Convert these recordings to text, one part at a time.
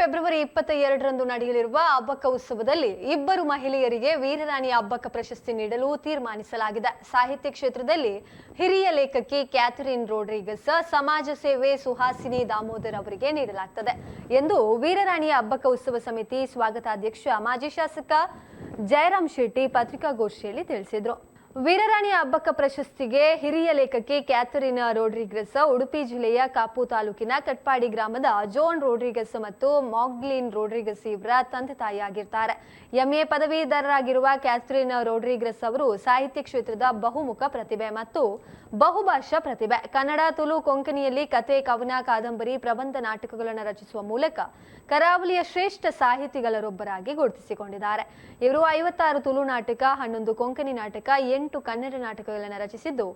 February ಇಪ್ಪತ್ತ ಎರಡರಂದು ನಡೆಯಲಿರುವ ಅಬ್ಬಕ್ಕ ಉತ್ಸವದಲ್ಲಿ ಇಬ್ಬರು ಮಹಿಳೆಯರಿಗೆ ವೀರರಾಣಿ ಅಬ್ಬಕ್ಕ ಪ್ರಶಸ್ತಿ ನೀಡಲು ತೀರ್ಮಾನಿಸಲಾಗಿದೆ. ಸಾಹಿತ್ಯ ಕ್ಷೇತ್ರದಲ್ಲಿ ಹಿರಿಯ ಲೇಖಕಿ ಕ್ಯಾಥರಿನ್ ರೋಡ್ರಿಗಸ್ ಸಮಾಜ ಸೇವೆ ಸುಹಾಸಿನಿ ದಾಮೋದರ್ ಅವರಿಗೆ ನೀಡಲಾಗ್ತದೆ ಎಂದು ವೀರರಾಣಿ ಅಬ್ಬಕ್ಕ ಉತ್ಸವ ಸಮಿತಿ ಸ್ವಾಗತಾಧ್ಯಕ್ಷ ಮಾಜಿ ಶಾಸಕ ಜಯರಾಮ್ ಶೆಟ್ಟಿ ಪತ್ರಿಕಾಗೋಷ್ಠಿಯಲ್ಲಿ ತಿಳಿಸಿದರು. ವೀರರಾಣಿ ಹಬ್ಬಕ್ಕ ಪ್ರಶಸ್ತಿಗೆ ಹಿರಿಯ ಲೇಖಕಿ ಕ್ಯಾಥರಿನ ರೋಡ್ರಿಗಸ್, ಉಡುಪಿ ಜಿಲ್ಲೆಯ ಕಾಪು ತಾಲೂಕಿನ ಕಟ್ಪಾಡಿ ಗ್ರಾಮದ ಜೋನ್ ರೋಡ್ರಿಗಸ್ ಮತ್ತು ಮಾಗ್ಲಿನ್ ರೋಡ್ರಿಗಸ್ ಇವರ ತಂದೆ ತಾಯಿಯಾಗಿರ್ತಾರೆ. ಎಂಎ ಪದವೀಧರರಾಗಿರುವ ಕ್ಯಾಥರಿನ ರೋಡ್ರಿಗಸ್ ಅವರು ಸಾಹಿತ್ಯ ಕ್ಷೇತ್ರದ ಬಹುಮುಖ ಪ್ರತಿಭೆ ಮತ್ತು ಬಹುಭಾಷಾ ಪ್ರತಿಭೆ. ಕನ್ನಡ, ತುಳು, ಕೊಂಕಣಿಯಲ್ಲಿ ಕತೆ ಕವನ, ಕಾದಂಬರಿ, ಪ್ರಬಂಧ ನಾಟಕಗಳನ್ನು ರಚಿಸುವ ಮೂಲಕ ಕರಾವಳಿಯ ಶ್ರೇಷ್ಠ ಸಾಹಿತಿಗಳರೊಬ್ಬರಾಗಿ ಗುರುತಿಸಿಕೊಂಡಿದ್ದಾರೆ. ಇವರು ಐವತ್ತಾರು ತುಳು ನಾಟಕ, ಹನ್ನೊಂದು ಕೊಂಕಣಿ ನಾಟಕ ಎಂಟು ಕನ್ನಡ ನಾಟಕಗಳನ್ನು ರಚಿಸಿದ್ದು,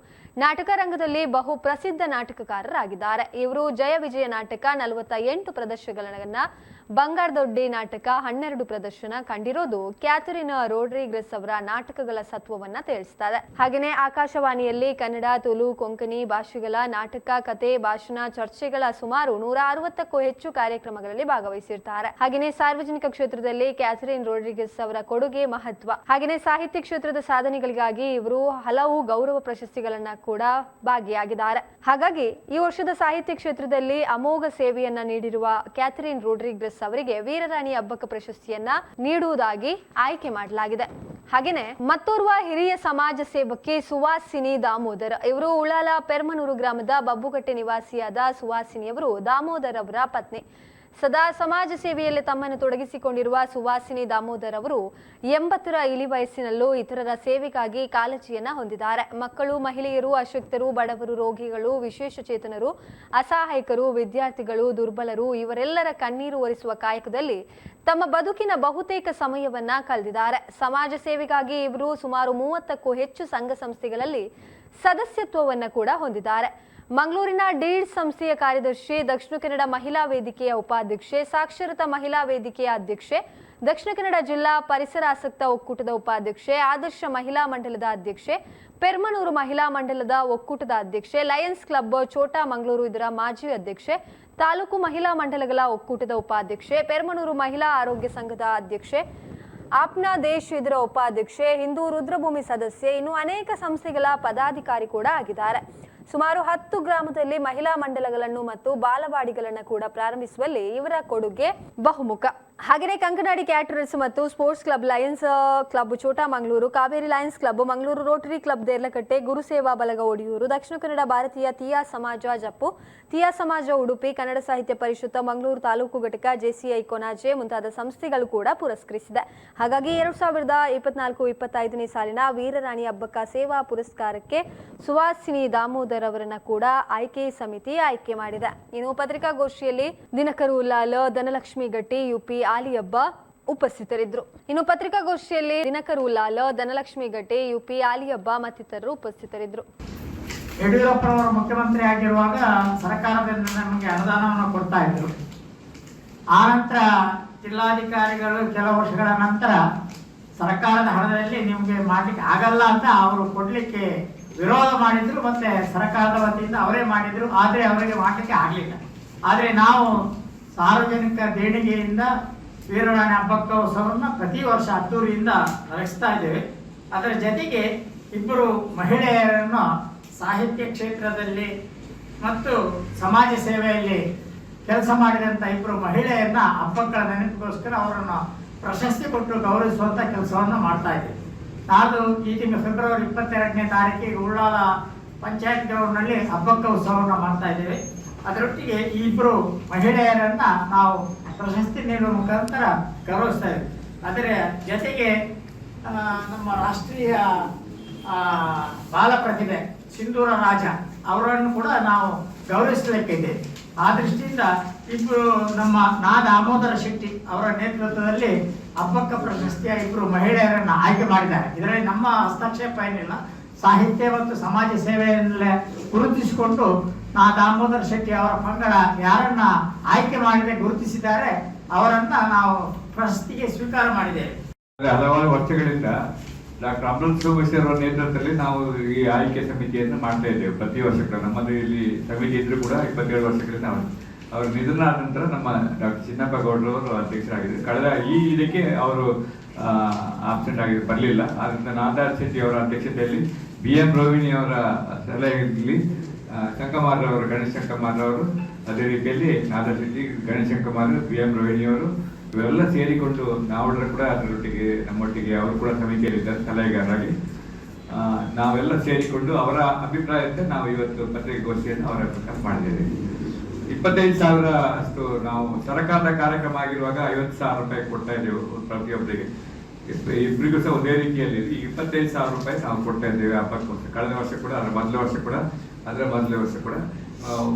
ನಾಟಕ ರಂಗದಲ್ಲಿ ಬಹು ಪ್ರಸಿದ್ಧ ನಾಟಕಕಾರರಾಗಿದ್ದಾರೆ. ಇವರು ಜಯ ವಿಜಯ ನಾಟಕ ನಲವತ್ತ ಎಂಟು ಪ್ರದರ್ಶನಗಳನ್ನ ಬಂಗಾರದೊಡ್ಡಿ ನಾಟಕ, ಹನ್ನೆರಡು ಪ್ರದರ್ಶನ ಕಂಡಿರೋದು ಕ್ಯಾಥರಿನ್ ರೋಡ್ರಿಗ್ರೆಸ್ ಅವರ ನಾಟಕಗಳ ಸತ್ವವನ್ನ ತಿಳಿಸ್ತಾರೆ. ಹಾಗೆಯೇ ಆಕಾಶವಾಣಿಯಲ್ಲಿ ಕನ್ನಡ, ತುಳು, ಕೊಂಕಣಿ ಭಾಷೆಗಳ ನಾಟಕ, ಕತೆ, ಭಾಷಣ ಚರ್ಚೆಗಳ ಸುಮಾರು ನೂರ ಅರವತ್ತಕ್ಕೂ ಹೆಚ್ಚು ಕಾರ್ಯಕ್ರಮಗಳಲ್ಲಿ ಭಾಗವಹಿಸಿರ್ತಾರೆ. ಹಾಗೆಯೇ ಸಾರ್ವಜನಿಕ ಕ್ಷೇತ್ರದಲ್ಲಿ ಕ್ಯಾಥರಿನ್ ರೋಡ್ರಿಗಸ್ ಅವರ ಕೊಡುಗೆ ಮಹತ್ವ. ಹಾಗೆಯೇ ಸಾಹಿತ್ಯ ಕ್ಷೇತ್ರದ ಸಾಧನೆಗಳಿಗಾಗಿ ಇವರು ಹಲವು ಗೌರವ ಪ್ರಶಸ್ತಿಗಳನ್ನ ಕೂಡ ಭಾಗಿಯಾಗಿದ್ದಾರೆ. ಹಾಗಾಗಿ ಈ ವರ್ಷದ ಸಾಹಿತ್ಯ ಕ್ಷೇತ್ರದಲ್ಲಿ ಅಮೋಘ ಸೇವೆಯನ್ನ ನೀಡಿರುವ ಕ್ಯಾಥರಿನ್ ರೋಡ್ರಿಗ್ರೆಸ್ ಅವರಿಗೆ ವೀರರಾಣಿ ಹಬ್ಬಕ ಪ್ರಶಸ್ತಿಯನ್ನ ನೀಡುವುದಾಗಿ ಆಯ್ಕೆ ಮಾಡಲಾಗಿದೆ. ಹಾಗೇನೆ ಮತ್ತೋರ್ವ ಹಿರಿಯ ಸಮಾಜ ಸೇವಕಿ ಸುವಾಸಿನಿ ದಾಮೋದರ್ ಇವರು ಉಳಾಲ ಪೆರ್ಮನೂರು ಗ್ರಾಮದ ಬಬ್ಬುಗಟ್ಟೆ ನಿವಾಸಿಯಾದ ಸುವಾಸಿನಿಯವರು ದಾಮೋದರ್ ಅವರ ಪತ್ನಿ. ಸದಾ ಸಮಾಜ ಸೇವೆಯಲ್ಲಿ ತಮ್ಮನ್ನು ತೊಡಗಿಸಿಕೊಂಡಿರುವ ಸುವಾಸಿನಿ ದಾಮೋದರ್ ಅವರು ಎಂಬತ್ತರ ಇಳಿ ವಯಸ್ಸಿನಲ್ಲೂ ಇತರರ ಸೇವೆಗಾಗಿ ಕಾಳಜಿಯನ್ನ ಹೊಂದಿದ್ದಾರೆ. ಮಕ್ಕಳು, ಮಹಿಳೆಯರು, ಅಶಕ್ತರು, ಬಡವರು, ರೋಗಿಗಳು, ವಿಶೇಷ ಚೇತನರು, ಅಸಹಾಯಕರು, ವಿದ್ಯಾರ್ಥಿಗಳು, ದುರ್ಬಲರು ಇವರೆಲ್ಲರ ಕಣ್ಣೀರು ಒರೆಸುವ ಕಾಯಕದಲ್ಲಿ ತಮ್ಮ ಬದುಕಿನ ಬಹುತೇಕ ಸಮಯವನ್ನ ಕಳೆದಿದ್ದಾರೆ. ಸಮಾಜ ಸೇವೆಗಾಗಿ ಇವರು ಸುಮಾರು ಮೂವತ್ತಕ್ಕೂ ಹೆಚ್ಚು ಸಂಘ ಸಂಸ್ಥೆಗಳಲ್ಲಿ ಸದಸ್ಯತ್ವವನ್ನ ಕೂಡ ಹೊಂದಿದ್ದಾರೆ. ಮಂಗಳೂರಿನ ಡೀಡ್ ಸಂಸ್ಥೆಯ ಕಾರ್ಯದರ್ಶಿ, ದಕ್ಷಿಣ ಕನ್ನಡ ಮಹಿಳಾ ವೇದಿಕೆಯ ಉಪಾಧ್ಯಕ್ಷೆ, ಸಾಕ್ಷರತಾ ಮಹಿಳಾ ವೇದಿಕೆಯ ಅಧ್ಯಕ್ಷೆ, ದಕ್ಷಿಣ ಕನ್ನಡ ಜಿಲ್ಲಾ ಪರಿಸರಾಸಕ್ತ ಒಕ್ಕೂಟದ ಉಪಾಧ್ಯಕ್ಷೆ, ಆದರ್ಶ ಮಹಿಳಾ ಮಂಡಲದ ಅಧ್ಯಕ್ಷೆ, ಪೆರ್ಮನೂರು ಮಹಿಳಾ ಮಂಡಲದ ಒಕ್ಕೂಟದ ಅಧ್ಯಕ್ಷೆ, ಲಯನ್ಸ್ ಕ್ಲಬ್ ಚೋಟಾ ಮಂಗಳೂರು ಇದರ ಮಾಜಿ ಅಧ್ಯಕ್ಷೆ, ತಾಲೂಕು ಮಹಿಳಾ ಮಂಡಲಗಳ ಒಕ್ಕೂಟದ ಉಪಾಧ್ಯಕ್ಷೆ, ಪೆರ್ಮನೂರು ಮಹಿಳಾ ಆರೋಗ್ಯ ಸಂಘದ ಅಧ್ಯಕ್ಷೆ, ಆಪ್ನಾ ದೇಶ್ ಇದರ ಉಪಾಧ್ಯಕ್ಷೆ, ಹಿಂದೂ ರುದ್ರಭೂಮಿ ಸದಸ್ಯೆ, ಇನ್ನು ಅನೇಕ ಸಂಸ್ಥೆಗಳ ಪದಾಧಿಕಾರಿ ಕೂಡ ಆಗಿದ್ದಾರೆ. ಸುಮಾರು ಹತ್ತು ಗ್ರಾಮದಲ್ಲಿ ಮಹಿಳಾ ಮಂಡಲಗಳನ್ನು ಮತ್ತು ಬಾಲವಾಡಿಗಳನ್ನು ಕೂಡ ಪ್ರಾರಂಭಿಸುವಲ್ಲಿ ಇವರ ಕೊಡುಗೆ ಬಹುಮುಖ. ಹಾಗೆಯೇ ಕಂಕನಾಡಿ ಕ್ಯಾಟರರ್ಸ್ ಮತ್ತು sports club Lions club Chota Mangaluru Kaveri Lions club, Mangaluru Rotary club Derlakatte Guruseva ಬಲಗ Odiyur, Dakshina Kannada ಭಾರತೀಯ ತಿಯಾ ಸಮಾಜ ಜಪ್ಪು, ತಿಯಾ ಸಮಾಜ ಉಡುಪಿ, ಕನ್ನಡ ಸಾಹಿತ್ಯ ಪರಿಷತ್ ಮಂಗಳೂರು ತಾಲೂಕು ಘಟಕ ಜೆಸಿಐ ಕೊನಾಜೆ ಮುಂತಾದ ಸಂಸ್ಥೆಗಳು ಕೂಡ ಪುರಸ್ಕರಿಸಿದೆ. ಹಾಗಾಗಿ ಎರಡ್ ಸಾವಿರದ ಇಪ್ಪತ್ನಾಲ್ಕು ಇಪ್ಪತ್ತೈದನೇ ಸಾಲಿನ ವೀರರಾಣಿ ಹಬ್ಬಕ್ಕ ಸೇವಾ ಪುರಸ್ಕಾರಕ್ಕೆ ಸುವಾಸಿನಿ ದಾಮೋದರ್ ಅವರನ್ನ ಕೂಡ ಆಯ್ಕೆ ಸಮಿತಿ ಆಯ್ಕೆ ಮಾಡಿದೆ. ಇನ್ನು ಪತ್ರಿಕಾಗೋಷ್ಠಿಯಲ್ಲಿ ದಿನಕರು ಉಲ್ಲಾಲ್ ಧನಲಕ್ಷ್ಮಿ ಗಟ್ಟಿ ಯುಪಿ ಆಲಿಯಬ್ಬ ಉಪಸ್ಥಿತರಿದ್ದರು. ಇನ್ನು ಪತ್ರಿಕಾಗೋಷ್ಠಿಯಲ್ಲಿ ದಿನಕರು ಉಲ್ಲಾಲ್ ಧನಲಕ್ಷ್ಮಿ ಗಟ್ಟಿ ಯುಪಿ ಆಲಿಯಬ್ಬ ಮತ್ತಿತರರು ಉಪಸ್ಥಿತರಿದ್ದರು. ಯಡಿಯೂರಪ್ಪನವರು ಮುಖ್ಯಮಂತ್ರಿ ಆಗಿರುವಾಗ ಸರ್ಕಾರದಿಂದ ನಮಗೆ ಅನುದಾನವನ್ನು ಕೊಡ್ತಾ ಇದ್ರು. ಆ ನಂತರ ಜಿಲ್ಲಾಧಿಕಾರಿಗಳು ಕೆಲವು ವರ್ಷಗಳ ನಂತರ ಸರ್ಕಾರದ ಹಣದಲ್ಲಿ ನಿಮಗೆ ಮಾಡ್ಲಿಕ್ಕೆ ಆಗಲ್ಲ ಅಂತ ಅವರು ಕೊಡ್ಲಿಕ್ಕೆ ವಿರೋಧ ಮಾಡಿದ್ರು, ಮತ್ತೆ ಸರ್ಕಾರದ ವತಿಯಿಂದ ಅವರೇ ಮಾಡಿದ್ರು, ಆದರೆ ಅವರಿಗೆ ಮಾಡಲಿಕ್ಕೆ ಆಗಲಿಲ್ಲ. ಆದರೆ ನಾವು ಸಾರ್ವಜನಿಕ ದೇಣಿಗೆಯಿಂದ ವೀರರಾಣಿ ಹಬ್ಬಕ್ಕ ಉತ್ಸವವನ್ನು ಪ್ರತಿ ವರ್ಷ ಅದ್ದೂರಿಯಿಂದ ನಡೆಸ್ತಾ ಇದ್ದೇವೆ. ಅದರ ಜೊತೆಗೆ ಇಬ್ಬರು ಮಹಿಳೆಯರನ್ನು ಸಾಹಿತ್ಯ ಕ್ಷೇತ್ರದಲ್ಲಿ ಮತ್ತು ಸಮಾಜ ಸೇವೆಯಲ್ಲಿ ಕೆಲಸ ಮಾಡಿದಂಥ ಇಬ್ಬರು ಮಹಿಳೆಯರನ್ನ ಹಬ್ಬಗಳ ನೆನಪಿಗೋಸ್ಕರ ಅವರನ್ನು ಪ್ರಶಸ್ತಿ ಕೊಟ್ಟು ಗೌರವಿಸುವಂಥ ಕೆಲಸವನ್ನು ಮಾಡ್ತಾ ಇದ್ದೀವಿ. ನಾಡ್ದು ಈ ತಿಂಗಳು ಫೆಬ್ರವರಿ ಇಪ್ಪತ್ತೆರಡನೇ ತಾರೀಕಿಗೆ ಉಳ್ಳಾಲ ಪಂಚಾಯತ್ ಗ್ರೌಂಡ್ನಲ್ಲಿ ಹಬ್ಬಕ್ಕ ಉತ್ಸವವನ್ನು ಮಾಡ್ತಾ ಇದ್ದೇವೆ. ಅದರೊಟ್ಟಿಗೆ ಇಬ್ಬರು ಮಹಿಳೆಯರನ್ನ ನಾವು ಪ್ರಶಸ್ತಿ ನೀಡುವ ಮುಖಾಂತರ ಗೌರವಿಸ್ತಾ ಇದ್ದೀವಿ. ಅದರ ಜೊತೆಗೆ ನಮ್ಮ ರಾಷ್ಟ್ರೀಯ ಬಾಲ ಪ್ರತಿಭೆ ಸಿಂಧೂರ ರಾಜ ಅವರನ್ನು ಕೂಡ ನಾವು ಗೌರವಿಸಲಿಕ್ಕಿದೆ ಆ ದೃಷ್ಟಿಯಿಂದ ಇಬ್ಬರು ನಮ್ಮ ನಾ ದಾಮೋದರ ಶೆಟ್ಟಿ ಅವರ ನೇತೃತ್ವದಲ್ಲಿ ಹಬ್ಬಕ್ಕ ಪ್ರಶಸ್ತಿಯ ಇಬ್ಬರು ಮಹಿಳೆಯರನ್ನ ಆಯ್ಕೆ ಮಾಡಿದ್ದಾರೆ. ಇದರಲ್ಲಿ ನಮ್ಮ ಹಸ್ತಕ್ಷೇಪ ಏನಿಲ್ಲ, ಸಾಹಿತ್ಯ ಮತ್ತು ಸಮಾಜ ಸೇವೆಯನ್ನೇ ಗುರುತಿಸಿಕೊಂಡು ನಾ ದಾಮೋದರ್ ಶೆಟ್ಟಿ ಅವರ ಪಂಗಡ ಯಾರನ್ನ ಆಯ್ಕೆ ಮಾಡಿದೆ ಗುರುತಿಸಿದ್ದಾರೆ, ಅವರನ್ನ ನಾವು ಪ್ರಶಸ್ತಿಗೆ ಸ್ವೀಕಾರ ಮಾಡಿದ್ದೇವೆ. ಹಲವಾರು ವರ್ಷಗಳಿಂದ ಡಾಕ್ಟರ್ ಅಮೃತ್ ಸೋಮಶಿ ಅವರ ನೇತೃತ್ವದಲ್ಲಿ ನಾವು ಈ ಆಯ್ಕೆ ಸಮಿತಿಯನ್ನು ಮಾಡ್ತಾ ಇದ್ದೇವೆ. ಪ್ರತಿ ವರ್ಷ ಕೂಡ ನಮ್ಮದು ಇಲ್ಲಿ ಸಮಿತಿ ಇದ್ರೂ ಕೂಡ ಇಪ್ಪತ್ತೇಳು ವರ್ಷಗಳಿಂದ ನಾವು ಅವ್ರ ನಿಧನ ಆದ ನಂತರ ನಮ್ಮ ಡಾಕ್ಟರ್ ಚಿನ್ನಪ್ಪ ಗೌಡ್ರವರು ಅಧ್ಯಕ್ಷರಾಗಿದ್ದರು. ಕಳೆದ ಈ ಇದಕ್ಕೆ ಅವರು ಆಬ್ಸೆಂಟ್ ಆಗಿ ಬರಲಿಲ್ಲ. ಆದ್ದರಿಂದ ನಾದಾರ್ ಶೆಟ್ಟಿ ಅವರ ಅಧ್ಯಕ್ಷತೆಯಲ್ಲಿ ಬಿ ಎಂ ರೋಹಿಣಿ ಅವರ ಸಲಹೆಯಲ್ಲಿ ಶಂಕಮಾರ್ರವರು ಗಣೇಶ್ ಶಂಕಮಾರ್ ಅವರು ಅದೇ ರೀತಿಯಲ್ಲಿ ನಾದಾರ್ ಶೆಟ್ಟಿ, ಗಣೇಶ್ ಶಂಕಮಾರ್, ಬಿ ಎಂ ರೋಹಿಣಿಯವರು ಇವೆಲ್ಲ ಸೇರಿಕೊಂಡು ನಾವೆಲ್ಲರೂ ಕೂಡ ಅದರೊಟ್ಟಿಗೆ, ನಮ್ಮೊಟ್ಟಿಗೆ ಅವರು ಕೂಡ ಸಮಿತಿಯಲ್ಲಿದ್ದಾರೆ, ಸಲಹೆಗಾರರಾಗಿ. ನಾವೆಲ್ಲ ಸೇರಿಕೊಂಡು ಅವರ ಅಭಿಪ್ರಾಯಕ್ಕೆ ನಾವು ಇವತ್ತು ಪತ್ರಿಕಾಗೋಷ್ಠಿಯನ್ನು ಅವರ ಪ್ರಕಾರ ಮಾಡಿದ್ದೇವೆ. ಇಪ್ಪತ್ತೈದು ಸಾವಿರ ಅಷ್ಟು ನಾವು ಸರ್ಕಾರದ ಕಾರ್ಯಕ್ರಮ ಆಗಿರುವಾಗ ಐವತ್ತು ಸಾವಿರ ರೂಪಾಯಿ ಕೊಡ್ತಾ ಇದ್ದೇವೆ ಪ್ರತಿಯೊಬ್ಬರಿಗೆ. ಇಬ್ಬರಿಗೂ ಸಹ ಒಂದೇ ರೀತಿಯಲ್ಲಿ. ಈ ಇಪ್ಪತ್ತೈದು ಸಾವಿರ ರೂಪಾಯಿ ನಾವು ಕೊಡ್ತಾ ಇದ್ದೇವೆ ಹಬ್ಬಕ್ಕೋಸ್ಕರ. ಕಳೆದ ವರ್ಷ ಕೂಡ, ಅದರ ಮೊದಲ ವರ್ಷ ಕೂಡ, ಅದರ ಮೊದಲ ವರ್ಷ ಕೂಡ.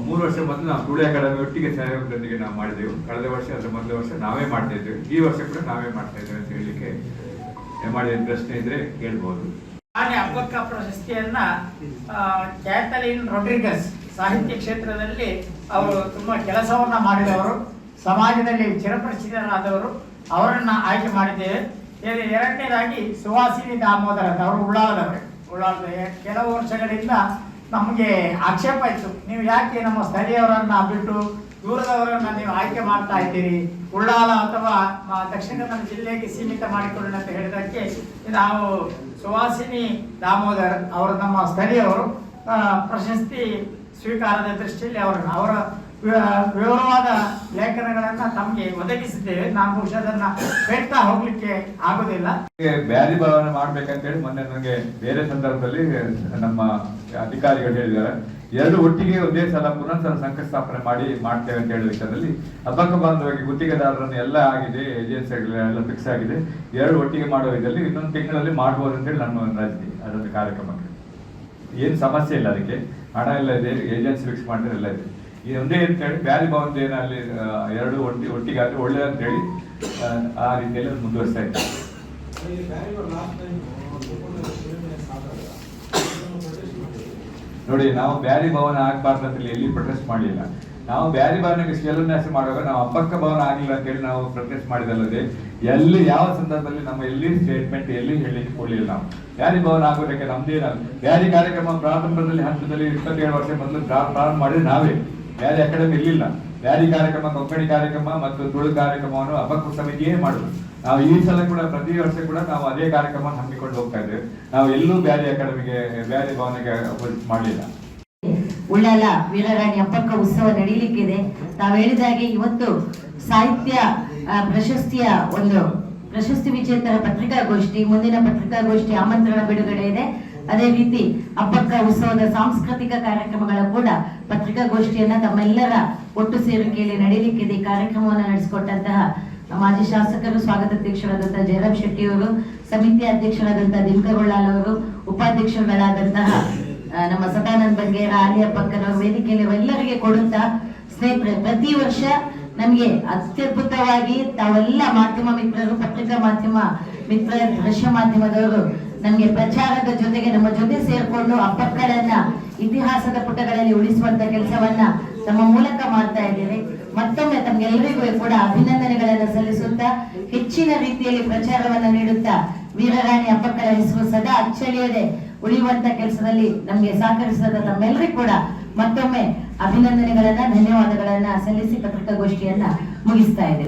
ಮೂರು ವರ್ಷ ಮೊದಲು ನಾವು ಸುಳ್ಯ ಅಕಾಡೆಮಿ ಒಟ್ಟಿಗೆ ಸಹಯೋಗದೊಂದಿಗೆ ನಾವು ಮಾಡಿದೆವು. ಕಳೆದ ವರ್ಷ, ಅದರ ಮೊದಲ ವರ್ಷ ನಾವೇ ಮಾಡ್ತಾ ಇದ್ದೇವೆ. ಈ ವರ್ಷ ಕೂಡ ನಾವೇ ಮಾಡ್ತಾ ಇದ್ದೇವೆ ಅಂತ ಹೇಳಲಿಕ್ಕೆ ಮಾಡಿದ ಪ್ರಶ್ನೆ ಇದ್ರೆ ಕೇಳ್ಬೋದು. ಅಬ್ಬಕ್ಕ ಪ್ರಶಸ್ತಿಯನ್ನ ಕ್ಯಾಥಲಿನ್ ರೊಡ್ರಿಗಸ್ ಸಾಹಿತ್ಯ ಕ್ಷೇತ್ರದಲ್ಲಿ ಅವರು ತುಂಬ ಕೆಲಸವನ್ನ ಮಾಡಿದವರು, ಸಮಾಜದಲ್ಲಿ ಚಿರಪರಿಚಿತರಾದವರು, ಅವರನ್ನ ಆಯ್ಕೆ ಮಾಡಿದ್ದೇವೆ. ಎರಡನೇದಾಗಿ ಸುವಾಸಿನಿ ದಾಮೋದರ ಅವರು ಉಳ್ಳಾಲದವರು ಉಳ್ಳಾಲದ ಕೆಲವು ವರ್ಷಗಳಿಂದ ನಮಗೆ ಆಕ್ಷೇಪ ಇತ್ತು. ನೀವು ಯಾಕೆ ನಮ್ಮ ಸ್ಥಳೀಯವರನ್ನ ಬಿಟ್ಟು ದೂರದವರನ್ನ ನೀವು ಆಯ್ಕೆ ಮಾಡ್ತಾ ಇದ್ದೀರಿ? ಉಳ್ಳಾಲ ಅಥವಾ ದಕ್ಷಿಣ ಕನ್ನಡ ಜಿಲ್ಲೆಗೆ ಸೀಮಿತ ಮಾಡಿಕೊಳ್ಳಿ ಅಂತ ಹೇಳಿದಕ್ಕೆ ನಾವು ಸುವಾಸಿನಿ ದಾಮೋದರ್ ಅವರು ನಮ್ಮ ಸ್ಥಳೀಯವರು ಪ್ರಶಸ್ತಿ ಸ್ವೀಕಾರದ ದೃಷ್ಟಿಯಲ್ಲಿ ಅವರು ಅವರ ವಿವರವಾದ ಲೇಖನಗಳನ್ನ ತಮಗೆ ಒದಗಿಸಿದ್ದೇವೆ. ನಾನು ಬಹುಶಃ ಅದನ್ನ ಹೇಳ್ತಾ ಹೋಗ್ಲಿಕ್ಕೆ ಆಗುದಿಲ್ಲ. ಬ್ಯಾರಿ ಭಾವನೆ ಮಾಡ್ಬೇಕಂತೇಳಿ ಮೊನ್ನೆ ನನಗೆ ಬೇರೆ ಸಂದರ್ಭದಲ್ಲಿ ನಮ್ಮ ಅಧಿಕಾರಿಗಳು ಹೇಳಿದ್ದಾರೆ. ಎರಡು ಒಟ್ಟಿಗೆ ಒಂದೇ ಸಲ ಪುನಃ ಶಂಕುಸ್ಥಾಪನೆ ಮಾಡಿ ಮಾಡ್ತೇವೆ ಅಂತ ಹೇಳಿದ ವಿಷಯದಲ್ಲಿ ಅಬ್ಬಕ್ಕ ಬಾಂಧವಾಗಿ ಗುತ್ತಿಗೆದಾರರನ್ನು ಎಲ್ಲ ಆಗಿದೆ ಏಜೆನ್ಸಿಗಳೆಲ್ಲ ಫಿಕ್ಸ್ ಆಗಿದೆ. ಎರಡು ಒಟ್ಟಿಗೆ ಮಾಡುವ ಇದರಲ್ಲಿ ಇನ್ನೊಂದು ತಿಂಗಳಲ್ಲಿ ಮಾಡ್ಬೋದು ಅಂತೇಳಿ ನನ್ನ ರಜೆ ಅದೊಂದು ಕಾರ್ಯಕ್ರಮಕ್ಕೆ. ಏನು ಸಮಸ್ಯೆ ಇಲ್ಲ ಅದಕ್ಕೆ. ಹಣ ಎಲ್ಲ ಇದೆ ಏಜೆನ್ಸಿ ಫಿಕ್ಸ್ ಮಾಡಿದ್ರೆ ಎಲ್ಲ ಇದೆ. ಈ ಒಂದೇ ಅಂತ ಹೇಳಿ ಬ್ಯಾರಿ ಭಾವನದ ಏನು ಅಲ್ಲಿ ಎರಡು ಒಟ್ಟಿ ಒಟ್ಟಿಗೆ ಆದ್ರೆ ಒಳ್ಳೇದು ಅಂತ ಹೇಳಿ ಆ, ರೀತಿಯಲ್ಲಿ ಮುಂದುವರಿಸ್ತಾ ಇದ್ದಾರೆ. ನೋಡಿ, ನಾವು ಬ್ಯಾರಿ ಭವನ ಆಗ್ಬಾರ್ದು ಅಂತ ಎಲ್ಲಿ ಪ್ರೊಟೆಸ್ಟ್ ಮಾಡಲಿಲ್ಲ. ನಾವು ಬ್ಯಾರಿ ಭವನಕ್ಕೆ ಶಿಲಾನ್ಯಾಸ ಮಾಡುವಾಗ ನಾವು ಅಪ್ಪಕ್ಕ ಭವನ ಆಗಿಲ್ಲ ಅಂತ ಹೇಳಿ ನಾವು ಪ್ರೊಟೆಸ್ಟ್ ಮಾಡಿದಲ್ಲದೆ, ಎಲ್ಲಿ ಯಾವ ಸಂದರ್ಭದಲ್ಲಿ ನಮ್ಮ ಎಲ್ಲಿ ಸ್ಟೇಟ್ಮೆಂಟ್ ಎಲ್ಲಿ ಹೇಳಲಿಕ್ಕೆ ಕೊಡಲಿಲ್ಲ ನಾವು. ಬ್ಯಾರಿ ಭವನ ಆಗೋದಕ್ಕೆ ನಮ್ದೇನ ಬ್ಯಾರಿ ಕಾರ್ಯಕ್ರಮ ಪ್ರಾರಂಭದಲ್ಲಿ, ಹಂತದಲ್ಲಿ ಇಪ್ಪತ್ತೇಳು ವರ್ಷ ಮೊದಲು ಪ್ರಾ- ಪ್ರಾರಂಭ ಮಾಡಿದ್ರೆ ನಾವೇ. ಬ್ಯಾರಿ ಅಕಾಡೆಮಿ ಇರಲಿಲ್ಲ ಬ್ಯಾರಿ ಕಾರ್ಯಕ್ರಮ ಕೊಂಕಣಿ ಕಾರ್ಯಕ್ರಮ ಮತ್ತು ತುಳು ಕಾರ್ಯಕ್ರಮವನ್ನು ಅಬ್ಬಕ್ಕು ಸಮಿತಿಯೇ ಮಾಡುದು? ನಾವು ಈ ಸಲ ಕೂಡ, ಪ್ರತಿ ವರ್ಷ ಕೂಡ ನಾವು ಅದೇ ಕಾರ್ಯಕ್ರಮ ಹಮ್ಮಿಕೊಂಡು ಹೋಗ್ತಾ ಇದ್ದೇವೆ. ನಾವು ಎಲ್ಲೂ ಬ್ಯಾರಿ ಅಕಾಡೆಮಿಗೆ ಭವನಕ್ಕೆ opposite ಮಾಡಲಿಲ್ಲ. ಉಳ್ಳಾಲ ವೀರರಾಣಿ ಅಪ್ಪಕ್ಕ ಉತ್ಸವ ನಡೀಲಿಕ್ಕಿದೆ. ತಾವು ಹೇಳಿದಾಗೆ ಇವತ್ತು ಸಾಹಿತ್ಯ ಪ್ರಶಸ್ತಿಯ ಒಂದು ಪ್ರಶಸ್ತಿ ವಿಜೇತರ ಪತ್ರಿಕಾಗೋಷ್ಠಿ, ಮುಂದಿನ ಪತ್ರಿಕಾಗೋಷ್ಠಿ ಆಮಂತ್ರಣ ಬಿಡುಗಡೆ ಇದೆ. ಅದೇ ರೀತಿ ಅಪ್ಪಕ್ಕ ಉತ್ಸವದ ಸಾಂಸ್ಕೃತಿಕ ಕಾರ್ಯಕ್ರಮಗಳ ಕೂಡ ಪತ್ರಿಕಾಗೋಷ್ಠಿಯನ್ನ ತಮ್ಮೆಲ್ಲರ ಒಟ್ಟು ಸೇರಿಕೆಯಲ್ಲಿ ನಡೀಲಿಕ್ಕಿದೆ. ಈ ಕಾರ್ಯಕ್ರಮವನ್ನು ನಡೆಸಿಕೊಟ್ಟಂತಹ ಮಾಜಿ ಶಾಸಕರು ಸ್ವಾಗತಾಧ್ಯಕ್ಷರಾದಂತಹ ಜಯರಾಮ್ ಶೆಟ್ಟಿ ಅವರು, ಸಮಿತಿ ಅಧ್ಯಕ್ಷರಾದಂತಹ ದಿನಕಗೊಳ್ಳಾಲ್ ಅವರು, ಉಪಾಧ್ಯಕ್ಷರುಗಳಾದಂತಹ ನಮ್ಮ ಸದಾನಂದ್ ಬಗ್ಗೆ ಆಲಿಯ ಪಕ್ಕನವರು ವೇದಿಕೆಯಲ್ಲಿ ಎಲ್ಲರಿಗೆ ಕೊಡುತ್ತಾ ಸ್ನೇಹಿತರೆ, ಪ್ರತಿ ವರ್ಷ ನಮಗೆ ಅತ್ಯದ್ಭುತವಾಗಿ ತಾವೆಲ್ಲ ಮಾಧ್ಯಮ ಮಿತ್ರರು, ಪತ್ರಿಕಾ ಮಾಧ್ಯಮ ಮಿತ್ರ, ದೃಶ್ಯ ಮಾಧ್ಯಮದವರು ನಮಗೆ ಪ್ರಚಾರದ ಜೊತೆಗೆ ನಮ್ಮ ಜೊತೆ ಸೇರ್ಕೊಂಡು ಅಪ್ಪಕ್ಕಳನ್ನ ಇತಿಹಾಸದ ಪುಟಗಳಲ್ಲಿ ಉಳಿಸುವಂತ ಕೆಲಸವನ್ನ ತಮ್ಮ ಮೂಲಕ ಮಾಡ್ತಾ ಇದ್ದೇವೆ ಮತ್ತೊಮ್ಮೆ ತಮ್ಗೆಲ್ಲರಿಗೂ ಕೂಡ ಅಭಿನಂದನೆಗಳನ್ನು ಸಲ್ಲಿಸುತ್ತಾ ಹೆಚ್ಚಿನ ರೀತಿಯಲ್ಲಿ ಪ್ರಚಾರವನ್ನ ನೀಡುತ್ತಾ ವೀರರಾಣಿ ಅಪ್ಪಕ್ಕಳ ಹೆಸರು ಸದಾ ಅಚ್ಚಳಿಯದೆ ಉಳಿಯುವಂತ ಕೆಲಸದಲ್ಲಿ ನಮಗೆ ಸಹಕರಿಸಿದ ತಮ್ಮೆಲ್ಲರಿಗೂ ಕೂಡ ಮತ್ತೊಮ್ಮೆ ಅಭಿನಂದನೆಗಳನ್ನ, ಧನ್ಯವಾದಗಳನ್ನ ಸಲ್ಲಿಸಿ ಪತ್ರಿಕಾಗೋಷ್ಠಿಯನ್ನ ಮುಗಿಸ್ತಾ ಇದ್ದೇವೆ.